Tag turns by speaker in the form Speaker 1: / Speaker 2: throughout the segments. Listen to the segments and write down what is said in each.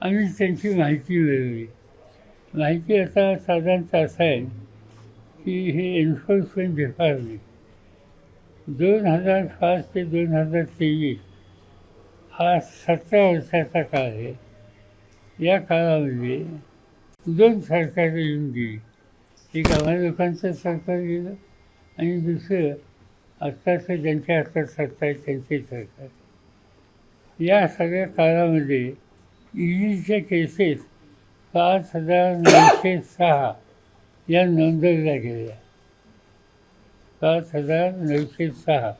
Speaker 1: आम्ही त्यांची माहिती मिळवली. माहिती आता साधारणतः असं आहे की हे एन्फोर्समेंट डिपार्टमेंट दोन हजार पाच ते दोन हजार तेवीस हा सतरा वर्षाचा काळ आहे. या काळामध्ये दोन सरकारं येऊन गेली. एक आम्हा लोकांचं सरकार गेलं आणि दुसरं आत्ताचं ज्यांच्या हातात सत्ता आहे त्यांचे सरकार. या सगळ्या काळामध्ये ईडीच्या केसेस पाच हजार नऊशे सहा या नोंदवल्या गेल्या. पाच हजार नऊशे सहा.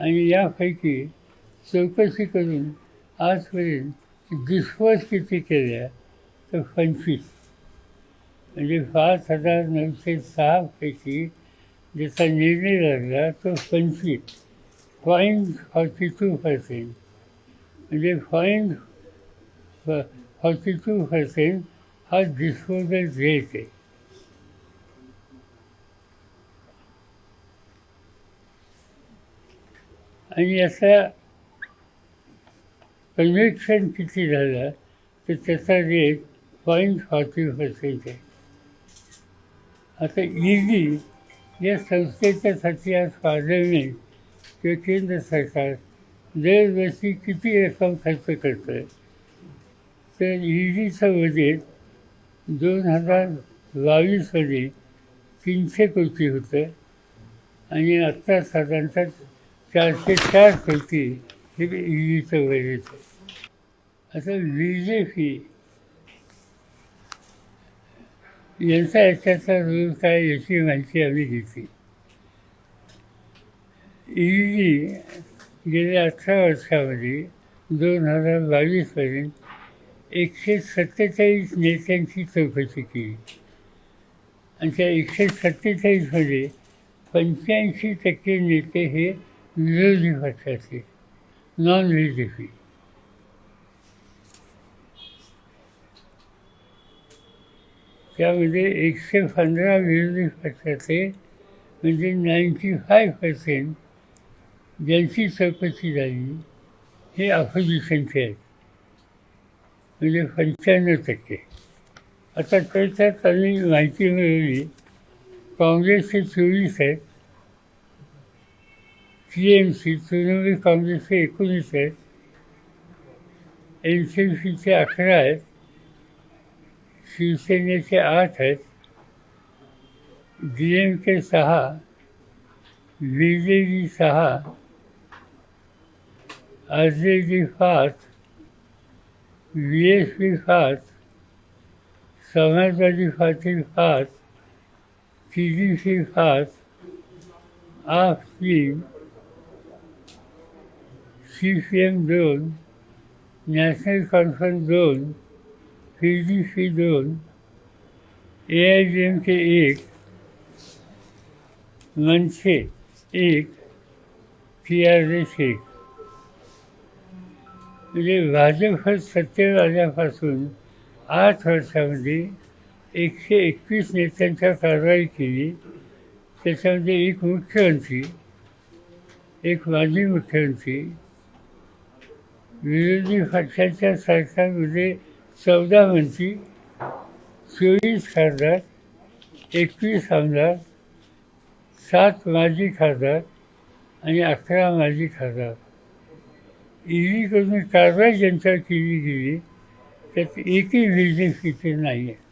Speaker 1: आणि यापैकी चौकशी करून आजपर्यंत डिस्पोज किती केल्या तर पंचवीस. म्हणजे पाच हजार नऊशे सहापैकी ज्याचा निर्णय लागला तो पंचवीस. Point forty two percent. म्हणजे फाईन फॉर्टी टू पर्सेंट हा डिस्पोजल रेट आहे आणि याचा कन्व्हेक्शन किती झालं तर त्याचा रेट पॉईंट फॉर्टी पर्सेंट आहे आता ईडी या संस्थेच्यासाठी आज पार्लमेंट किंवा केंद्र सरकार दरवर्षी किती रक्कम खर्च करतं आहे तर ईडीचं बजेट दोन हजार बावीसमध्ये तीनशे कोटी होतं आणि आत्ता साधारणतः चारशे चार कोटी हे ईडीचं बजेट आहे. आता बी जे पी यांचा याच्याचा रोल काय याची माहिती आम्ही घेतली. ईडी गेल्या अठरा वर्षामध्ये दोन हजार बावीसपर्यंत एकशे सत्तेचाळीस नेत्यांची चौकशी केली. आणि त्या एकशे सत्तेचाळीसमध्ये पंच्याऐंशी टक्के नेते हे विरोधी पक्षाचे नॉन बी जे पी त्यामध्ये एकशे पंधरा विरोधी पक्षाचे म्हणजे नाईंटी फाय पर्सेंट ज्यांची चौकशी झाली हे अपोजिशनचे आहेत. म्हणजे पंच्याण्णव टक्के. आता त्याच्यात त्यांनी माहिती मिळवली काँग्रेसचे चोवीस आहेत टी एम सी तृणमूल काँग्रेसचे एकोणीस आहेत एन सी सीचे अकरा आहेत शिवसेनेचे आठ आहेत डी एम के सहा बी जे डी सहा आर जे डी पाच V S P Samajwadi party फात सी डी सी खात आफ तीन सी पी एम दोन नॅशनल कॉन्फरन्स दोन पी डी सी दोन A I D M K एक मनसे एक टी आर एस एक. म्हणजे भाजप सत्तेवर आल्यापासून आठ वर्षामध्ये एकशे एकवीस नेत्यांच्या कारवाई केली. त्याच्यामध्ये एक मुख्यमंत्री एक माजी मुख्यमंत्री. विरोधी पक्षाच्या सरकारमध्ये चौदा मंत्री चोवीस खासदार एकवीस आमदार सात माजी खासदार आणि अकरा माजी खासदार. ईडीकडून कारवाई ज्यांच्यावर केली गेली त्यात एकही बी तिथे नाही आहे